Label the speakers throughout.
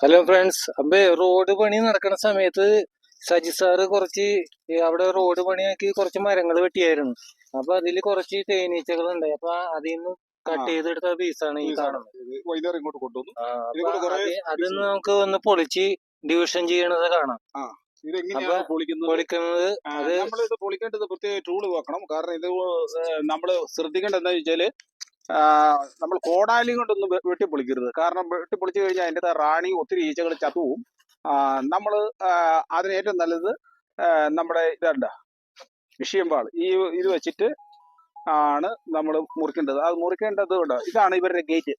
Speaker 1: Hello friends അപ്പൊ road പണി നടക്കുന്ന സമയത്ത് സജി സാറ് കുറച്ച് അവിടെ റോഡ് പണിയാക്കി കുറച്ച് മരങ്ങൾ വെട്ടിയായിരുന്നു. അപ്പൊ അതിൽ കുറച്ച് തേനീച്ചകൾ ഉണ്ട് അപ്പൊ അതിൽ നിന്ന് കട്ട്. ചെയ്തെടുത്ത പീസാണ് ഈ കാണുന്നത്.
Speaker 2: വൈകുന്നേരം ഇങ്ങോട്ട് കൊണ്ടുവന്നു.
Speaker 1: ആ,
Speaker 2: ഇതിൽ
Speaker 1: അപ്പൊ
Speaker 2: കൂടെ കുറേ
Speaker 1: അത് നമുക്ക് ഒന്ന് പൊളിച്ച് ഡിവിഷൻ ചെയ്യണത് കാണാം.
Speaker 2: പൊളിക്കുന്നത്? നമ്മൾ ഇത് പൊളിക്കേണ്ടത് പ്രത്യേക ടൂൾ വെക്കണം. കാരണം ഇത് നമ്മൾ ശ്രദ്ധിക്കേണ്ടത് എന്താ വെച്ചാൽ നമ്മൾ കോടാലി കൊണ്ടൊന്നും വെട്ടിപ്പൊളിക്കരുത്. വെട്ടി പൊളിക്കരുത് കാരണം വെട്ടി പൊളിച്ചു കഴിഞ്ഞാൽ അതിന്റെ റാണി ഒത്തിരി ഈച്ചകൾ ചത്തുവും നമ്മൾ അതിന് ഏറ്റവും നല്ലത് നമ്മുടെ ഇതണ്ട വിഷയമ്പാൾ ഈ ഇത് വെച്ചിട്ട് ആണ് നമ്മൾ മുറിക്കേണ്ടത്. അത് മുറിക്കേണ്ടത് കൊണ്ട്. ഇതാണ് ഇവരുടെ ഗേറ്റ്.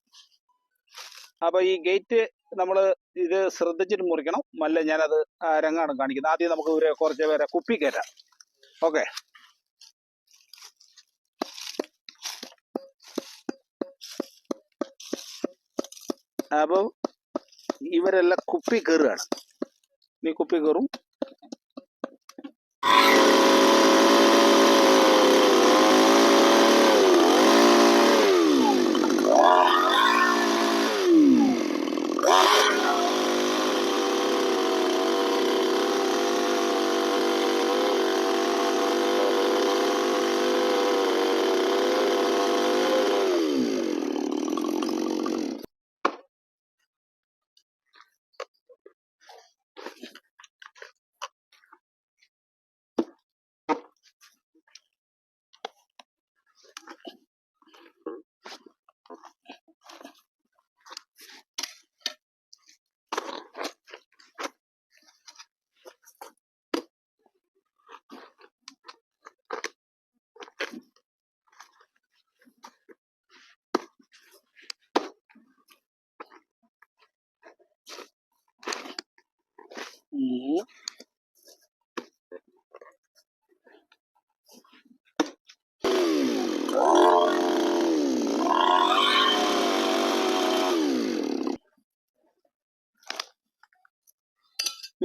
Speaker 2: അപ്പൊ ഈ ഗേറ്റ് നമ്മൾ ഇത് ശ്രദ്ധിച്ചിട്ട് മുറിക്കണം. മല്ല ഞാനത് രംഗാണ് കാണിക്കുന്നത് ആദ്യം നമുക്ക് ഒരു കുറച്ച് പേരെ കുപ്പി കയറ്റാം. ഓക്കെ. അപ്പം ഇവരെല്ലാം കുപ്പി കയറുകയാണ്. നീ കുപ്പി കയറും.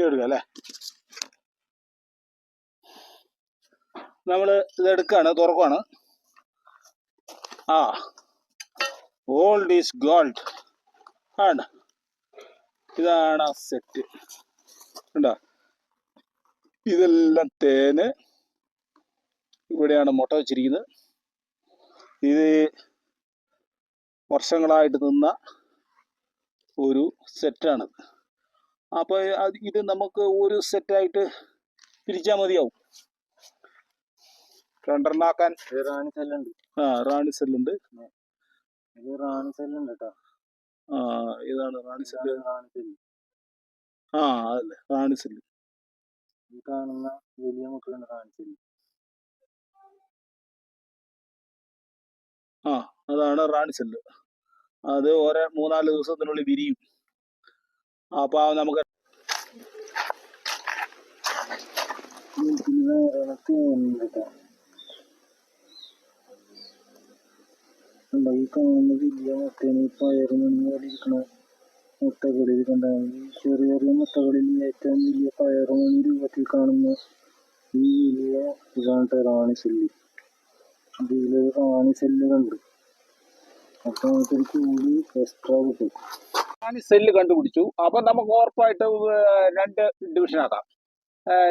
Speaker 2: എടുക്കുക അല്ലേ നമ്മൾ ഇത് എടുക്കാണ് തുറക്കുവാണ്. ആ ഓൾഡ് ഈസ് ഗോൾഡ് ആണ്. ഇതാണ് ആ സെറ്റ് ഉണ്ടോ ഇതെല്ലാം തേന്. ഇവിടെയാണ് മുട്ട വെച്ചിരിക്കുന്നത്. ഇത് വർഷങ്ങളായിട്ട് നിന്ന ഒരു സെറ്റാണ് അപ്പോൾ ഇത് നമുക്ക് ഒരു സെറ്റായിട്ട് പിരിച്ചാൽ മതിയാവും. രണ്ടെണ്ണാക്കാൻ
Speaker 1: റാണി സെല്ലുണ്ട്.
Speaker 2: ആ റാണി സെല്ലുണ്ട്.
Speaker 1: ഇത് റാണി സെല്ലുണ്ട് കേട്ടോ
Speaker 2: ആ ഇതാണ് റാണി സെല്ല്.
Speaker 1: റാണി സെല്ല്.
Speaker 2: ആ അതല്ലേ റാണി സെല്ല്.
Speaker 1: ഈ കാണുന്ന വലിയ മുട്ടലുണ്ട് റാണി സെല്ല്.
Speaker 2: ആ അതാണ് റാണി സെല്ല്. അത് ഓരോ മൂന്നാൽ ദിവസത്തിനുള്ളിൽ വിരിയും. അപ്പൊ നമുക്ക്
Speaker 1: ഈ കാണുന്ന വലിയ മുട്ടകളിൽ കണ്ടാണ് ചെറിയ ചെറിയ മുട്ടകളിൽ ഏറ്റവും വലിയ പയറുമണി രൂപത്തിൽ കാണുന്ന ഈ വലിയ ഇതാണ് റാണി സെല്ല് ഇതിലൊരു റാണി സെല്ല് കണ്ടു കൂടി എക്സ്ട്രാ കിട്ടും
Speaker 2: റാണി സെല്ല് കണ്ടുപിടിച്ചു. അപ്പൊ നമുക്ക് ഉറപ്പായിട്ട് രണ്ട് ഡിവിഷൻ ആക്കാം.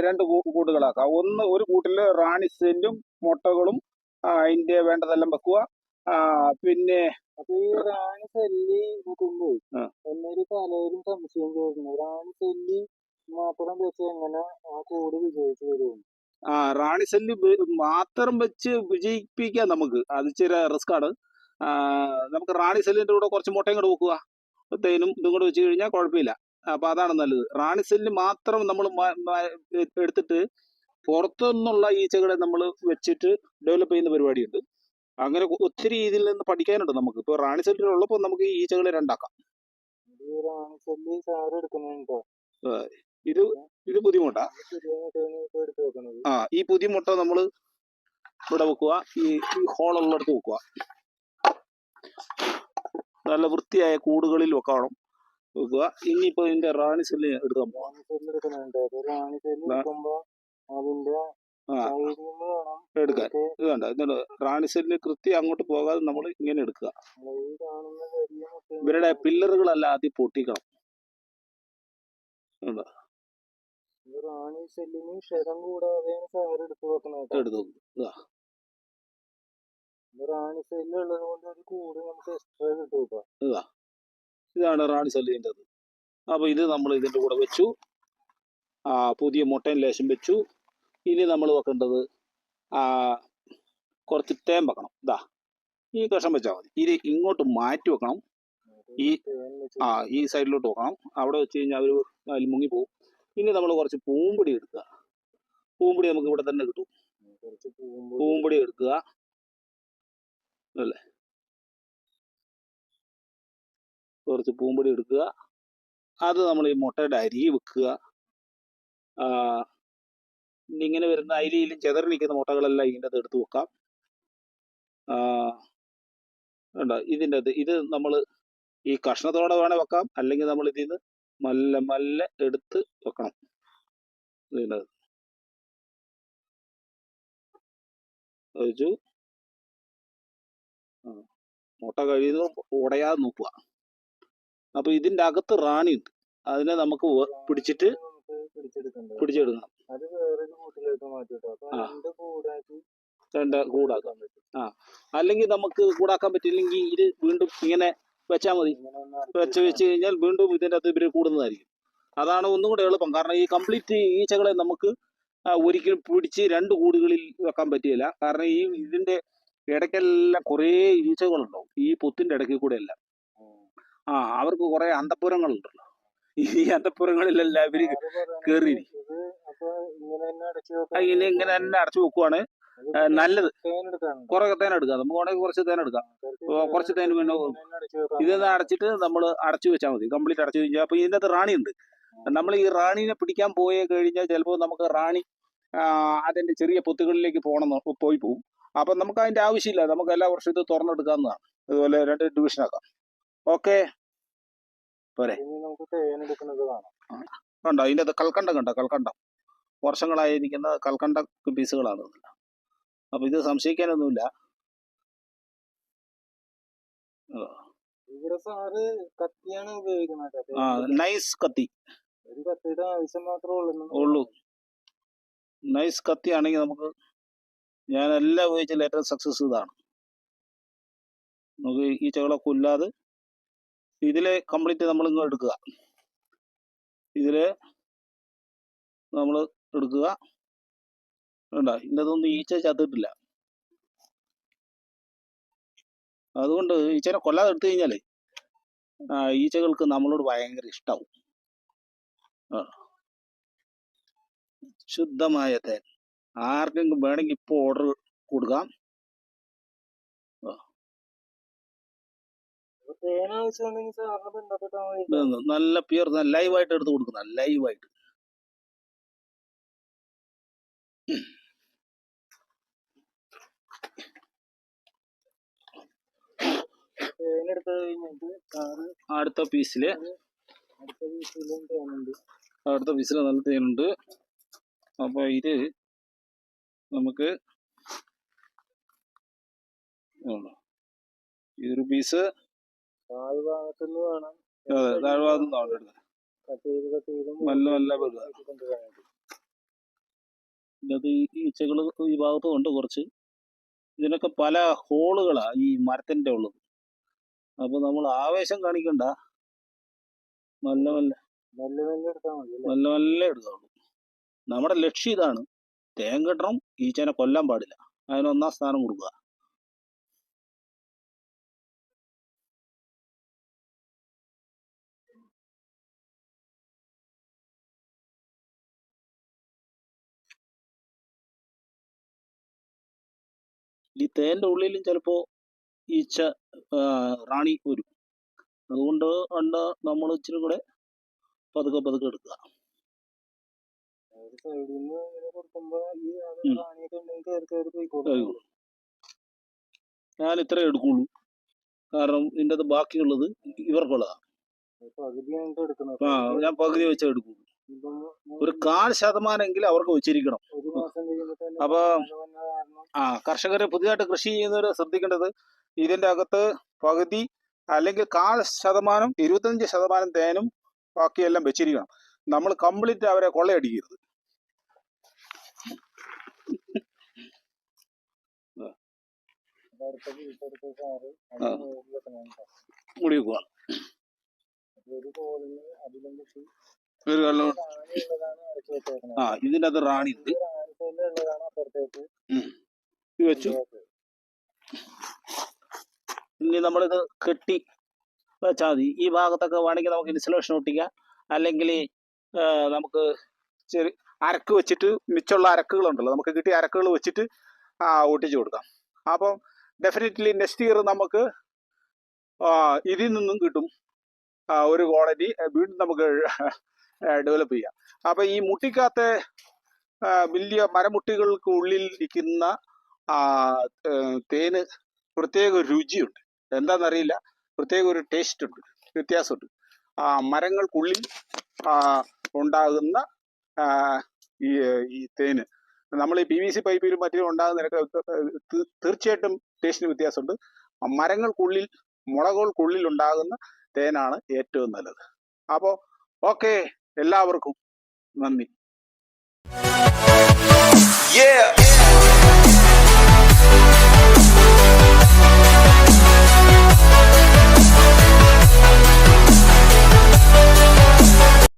Speaker 2: രണ്ട് കൂട്ടുകളാക്കാം. ഒന്ന് ഒരു കൂട്ടിൽ റാണി സെല്ലും മുട്ടകളും അതിന്റെ വേണ്ടതെല്ലാം വെക്കുക. പിന്നെ
Speaker 1: റാണി സെല്ലി. എന്നൊരു പലരും സംശയം ചോദിക്കുന്നു. റാണി സെല്ലി മാത്രം വെച്ച് എങ്ങനെ ആ കൂട് വിജയിച്ചു
Speaker 2: ആ റാണി സെല്ല് മാത്രം വെച്ച് വിജയിപ്പിക്കാം നമുക്ക്. അത് ഇച്ചിരി റിസ്ക് ആണ്. നമുക്ക് റാണി സെല്ലിന്റെ കൂടെ കുറച്ച് മുട്ടയും കൂടെ വെക്കുക. തേനും ഇതും കൂടെ വെച്ച് കഴിഞ്ഞാൽ കുഴപ്പമില്ല അപ്പൊ അതാണ് നല്ലത്. റാണി സെല്ല് മാത്രം നമ്മൾ എടുത്തിട്ട് പുറത്തുനിന്നുള്ള ഈച്ചകളെ നമ്മൾ വെച്ചിട്ട് ഡെവലപ്പ് ചെയ്യുന്ന പരിപാടിയുണ്ട്. അങ്ങനെ ഒത്തിരി ഇതിൽ നിന്ന് പഠിക്കാനുണ്ട് നമുക്ക്. ഇപ്പോൾ റാണി സെല്ലിലുള്ളപ്പോൾ നമുക്ക് ഈ ഈച്ചകളെ രണ്ടാക്കാം. ഇത് ഇത് ബുദ്ധിമുട്ടാ. മുട്ട
Speaker 1: പുതിയ മുട്ടയാണ് വെക്കണത്.
Speaker 2: ആ ഈ ബുദ്ധിമുട്ട നമ്മൾ നമ്മൾ ഇവിടെ വെക്കുക ഈ ഈ ഹോളുള്ളിടത്ത് വെക്കുക നല്ല വൃത്തിയായ കൂടുകളിൽ വെക്കണം വെക്കുക ഇനിയിപ്പോ ഇതിന്റെ റാണി സെല്ല് എടുക്കാൻ പോവാം. എടുക്കാൻ. ഇത് കണ്ട? എന്നിട്ട് റാണി സെല്ല് കൃത്യം അങ്ങോട്ട് പോകാതെ നമ്മൾ ഇങ്ങനെ എടുക്കുക. ഇവരുടെ പില്ലറുകളല്ല ആദ്യം പൊട്ടിക്കണം.
Speaker 1: റാണി സെല്ലിന് ക്ഷതം കൂടാതെ എടുത്തു വെക്കണം
Speaker 2: എടുത്തു
Speaker 1: റാണി സെല്ല് ഉള്ളത് കൊണ്ട് ഒരു കൂട് നമുക്ക് എക്സ്ട്രാ കിട്ടും ഇപ്പൊ.
Speaker 2: ഇതാണ് റാണി സല്ലിന്റെത് അപ്പോൾ ഇത് നമ്മൾ ഇതിന്റെ കൂടെ വെച്ചു. ആ പുതിയ മുട്ടയും ലേശം വെച്ചു. ഇനി നമ്മൾ വെക്കേണ്ടത് ആ കുറച്ച് തേൻ വെക്കണം. ഇതാ. ഈ കഷം വെച്ചാൽ മതി. ഇത് ഇങ്ങോട്ട് മാറ്റി വെക്കണം. ഈ ആ ഈ സൈഡിലോട്ട് വെക്കണം. അവിടെ വെച്ച് കഴിഞ്ഞാൽ അവർ അതിൽ മുങ്ങിപ്പോവും ഇനി നമ്മൾ കുറച്ച് പൂമ്പൊടി എടുക്കുക. പൂമ്പൊടി നമുക്ക് ഇവിടെ തന്നെ കിട്ടും.
Speaker 1: പൂമ്പൊടി
Speaker 2: എടുക്കുക. അല്ലേ? കുറച്ച് പൂമ്പൊടി എടുക്കുക. അത് നമ്മൾ ഈ മുട്ടയുടെ അരി വെക്കുക. ഇങ്ങനെ വരുന്ന അരിയിലും ചെതറി നിൽക്കുന്ന മുട്ടകളെല്ലാം ഇതിന്റെ അകത്ത് എടുത്ത് വെക്കാം. വേണ്ട ഇതിന്റെ അകത്ത് ഇത് നമ്മൾ ഈ കഷ്ണത്തോടെ വേണേൽ വെക്കാം. അല്ലെങ്കിൽ നമ്മൾ ഇതിൽ നിന്ന് മല്ല മല്ല എടുത്ത് വെക്കണം. ഇതിന്റെ വെച്ചു മുട്ട കഴിയുന്നത് ഉടയാതെ നോക്കുക. അപ്പൊ ഇതിന്റെ അകത്ത് റാണി ഉണ്ട്. അതിനെ നമുക്ക് പിടിച്ചിട്ട് പിടിച്ചെടുക്കണം.
Speaker 1: രണ്ട് കൂടാക്കി ആ.
Speaker 2: അല്ലെങ്കിൽ നമുക്ക് കൂടാക്കാൻ പറ്റില്ലെങ്കിൽ ഇത് വീണ്ടും ഇങ്ങനെ വെച്ചാൽ മതി. വെച്ച് വെച്ച് കഴിഞ്ഞാൽ വീണ്ടും ഇതിന്റെ അകത്ത് ഇവർ കൂടുന്നതായിരിക്കും. അതാണ് ഒന്നും കൂടെ എളുപ്പം. കാരണം ഈ കംപ്ലീറ്റ് ഈച്ചകളെ നമുക്ക് ഒരിക്കലും പിടിച്ച് രണ്ട് കൂടുകളിൽ വെക്കാൻ പറ്റില്ല. കാരണം ഈ ഇതിന്റെ ഇടയ്ക്കെല്ലാം കുറേ ഈച്ചകളുണ്ടാവും. ഈ പൊത്തിന്റെ ഇടയ്ക്ക് കൂടെ എല്ലാം. ആ അവർക്ക് കുറെ അന്തപ്പുരങ്ങളുണ്ടല്ലോ. ഈ അന്തപ്പുരങ്ങളിലെല്ലാം ഇവർ
Speaker 1: കയറി ഇനി ഇങ്ങനെ തന്നെ അടച്ചു
Speaker 2: വെക്കുവാണ്. നല്ലത്. കുറെ തേൻ എടുക്കാം. നമുക്ക് വേണമെങ്കിൽ കുറച്ച് തേൻ എടുക്കാം. കുറച്ച് തേൻ പിന്നെ ഇതൊന്ന് അടച്ചിട്ട് നമ്മൾ അടച്ചു വെച്ചാൽ മതി. കംപ്ലീറ്റ് അടച്ചു കഴിഞ്ഞാൽ അപ്പൊ ഇതിന്റെ അകത്ത് റാണി ഉണ്ട് നമ്മൾ ഈ റാണീനെ പിടിക്കാൻ പോയി കഴിഞ്ഞാൽ ചിലപ്പോൾ നമുക്ക് റാണി അതിന്റെ ചെറിയ പൊത്തുകളിലേക്ക് പോകണം പോയി പോകും അപ്പൊ നമുക്ക് അതിന്റെ ആവശ്യമില്ല. നമുക്ക് എല്ലാ വർഷവും ഇത് തുറന്നെടുക്കാവുന്നതാണ്. ഇതുപോലെ രണ്ട് ഡിവിഷൻ ആക്കാം. ഓക്കെ
Speaker 1: പോരെ.
Speaker 2: കണ്ടോ? അതിന്റെ അത് കൽക്കണ്ടം കണ്ടോ? കൽക്കണ്ടം. വർഷങ്ങളായിരിക്കുന്ന കൽക്കണ്ട പീസുകളാണ് അപ്പം ഇത് സംശയിക്കാനൊന്നുമില്ല.
Speaker 1: ഇവിടെ സാറ് കത്തിയാണ് ഉപയോഗിക്കുന്നത്
Speaker 2: ആ നൈസ് കത്തി.
Speaker 1: ഒരു കത്തിയുടെ ആവശ്യം മാത്രമേ ഉള്ളൂ
Speaker 2: ഉള്ളൂ. നൈസ് കത്തി ആണെങ്കിൽ നമുക്ക് ഞാൻ എല്ലാം ഉപയോഗിച്ചാൽ ഏറ്റവും സക്സസ് ഇതാണ്. നമുക്ക് ഈ ചകളെ കൊല്ലാതെ ഇതിലെ കംപ്ലീറ്റ് നമ്മൾ ഇങ്ങ് എടുക്കുക. ഇതിൽ നമ്മൾ എടുക്കുക. വേണ്ട ഇന്നതൊന്നും ഈച്ച ചത്തിട്ടില്ല. അതുകൊണ്ട് ഈച്ചനെ കൊല്ലാതെ എടുത്തു കഴിഞ്ഞാലേ ഈച്ചകൾക്ക് നമ്മളോട് ഭയങ്കര ഇഷ്ടാവും. ശുദ്ധമായ തേൻ. ആർക്കെങ്കിലും വേണമെങ്കിൽ ഇപ്പോൾ ഓർഡർ കൊടുക്കാം. നല്ല പ്യൂർ ലൈവായിട്ട് എടുത്ത് കൊടുക്കുന്ന ലൈവായിട്ട് അടുത്ത പീസിൽ
Speaker 1: അടുത്ത പീസിൽ
Speaker 2: അടുത്ത പീസിൽ നല്ല തേനുണ്ട്. അപ്പൊ ഇത് നമുക്ക്. ഇതൊരു പീസ് താഴ്ഭാഗത്ത് നല്ല നല്ല ഇതിനകത്ത് ഈ ഈച്ചകൾ ഈ ഭാഗത്തും ഉണ്ട് കുറച്ച്. ഇതിനൊക്കെ പല ഹോളുകളാ ഈ മരത്തിന്റെ ഉള്ളത് അപ്പൊ നമ്മൾ ആവേശം കാണിക്കണ്ട. നല്ല നല്ല നല്ല നല്ല എടുക്കാവുള്ളൂ. നമ്മുടെ ലക്ഷ്യം ഇതാണ്. തേൻ കെട്ടണം ഈച്ചേനെ കൊല്ലാൻ പാടില്ല. അതിന് ഒന്നാം സ്ഥാനം കൊടുക്കുക. ഈ തേന്റെ ഉള്ളിലും ചിലപ്പോ ഈച്ച റാണി വരും. അതുകൊണ്ട് കണ്ട നമ്മൾ ഇച്ചിരി കൂടെ പതുക്കെ പതുക്കെ എടുക്കുക.
Speaker 1: ഒരു സൈഡിൽ നിന്ന് ഇങ്ങനെ കൊടുക്കുമ്പോ ഈ. റാണിയൊക്കെ ഉണ്ടെങ്കിൽ കയറി കയറി പോയിക്കോളും.
Speaker 2: ഞാൻ ഇത്രേ എടുക്കുള്ളൂ. കാരണം ഇതിന്റെ അത് ബാക്കിയുള്ളത് ഇവർക്കുള്ളതാണ്
Speaker 1: പകുതി ഞങ്ങൾക്ക് എടുക്കണം?
Speaker 2: ആ ഞാൻ പകുതി വെച്ചേ എടുക്കുള്ളൂ. ഒരു കാൽ ശതമാനമെങ്കിലും അവർക്ക് വെച്ചിരിക്കണം. അപ്പൊ ആ കർഷകർ പുതിയതായിട്ട് കൃഷി ചെയ്യുന്നവർ ശ്രദ്ധിക്കേണ്ടത് ഇതിന്റെ അകത്ത് പകുതി അല്ലെങ്കിൽ കാൽ ശതമാനം ഇരുപത്തഞ്ച് ശതമാനം തേനും ബാക്കിയെല്ലാം വെച്ചിരിക്കണം. നമ്മൾ കംപ്ലീറ്റ് അവരെ കൊള്ളയടിക്കരുത്
Speaker 1: അടുത്ത വീട്ടെടുത്ത് സാറ്
Speaker 2: ആ.
Speaker 1: അത് നോക്കി വെക്കണം കേട്ടോ.
Speaker 2: മുടി വെക്കുക
Speaker 1: ഒരു കല്ലോ
Speaker 2: ആ ഇതിന്റെ അത് റാണി ഉണ്ട്. ഇത് വെച്ചു. ഇനി നമ്മളിത് കെട്ടി വെച്ചാൽ മതി. ഈ ഭാഗത്തൊക്കെ വേണമെങ്കിൽ നമുക്ക് ഇൻസുലേഷൻ ഒട്ടിക്കാം. അല്ലെങ്കിൽ നമുക്ക് ചെറിയ അരക്ക് വെച്ചിട്ട് മിച്ചമുള്ള അരക്കുകളുണ്ടല്ലോ. നമുക്ക് കിട്ടിയ അരക്കുകൾ വെച്ചിട്ട് ആ, ഒട്ടിച്ചു കൊടുക്കാം. അപ്പം ഡെഫിനറ്റ്ലി നെക്സ്റ്റ് ഇയർ നമുക്ക് ഇതിൽ നിന്നും കിട്ടും. ഒരു ക്വാളിറ്റി വീണ്ടും നമുക്ക് ഡെവലപ്പ് ചെയ്യാം. അപ്പം ഈ മുട്ടിക്കാത്ത വലിയ മരമുട്ടികൾക്ക് ഉള്ളിൽ ഇരിക്കുന്ന തേന് പ്രത്യേക രുചിയുണ്ട്. എന്താണെന്നറിയില്ല പ്രത്യേക ഒരു ടേസ്റ്റ് ഉണ്ട്. വ്യത്യാസമുണ്ട്. ആ മരങ്ങൾക്കുള്ളിൽ ഉണ്ടാകുന്ന ഈ തേന്. നമ്മൾ ഈ പി വി സി പൈപ്പിലും മറ്റും ഉണ്ടാകുന്നതിനൊക്കെ തീർച്ചയായിട്ടും ടേസ്റ്റിന് വ്യത്യാസമുണ്ട്. മരങ്ങൾക്കുള്ളിൽ മുളകൾക്കുള്ളിൽ ഉണ്ടാകുന്ന തേനാണ് ഏറ്റവും നല്ലത്. അപ്പോൾ ഓക്കെ. എല്ലാവർക്കും നന്ദി.
Speaker 3: Yeah.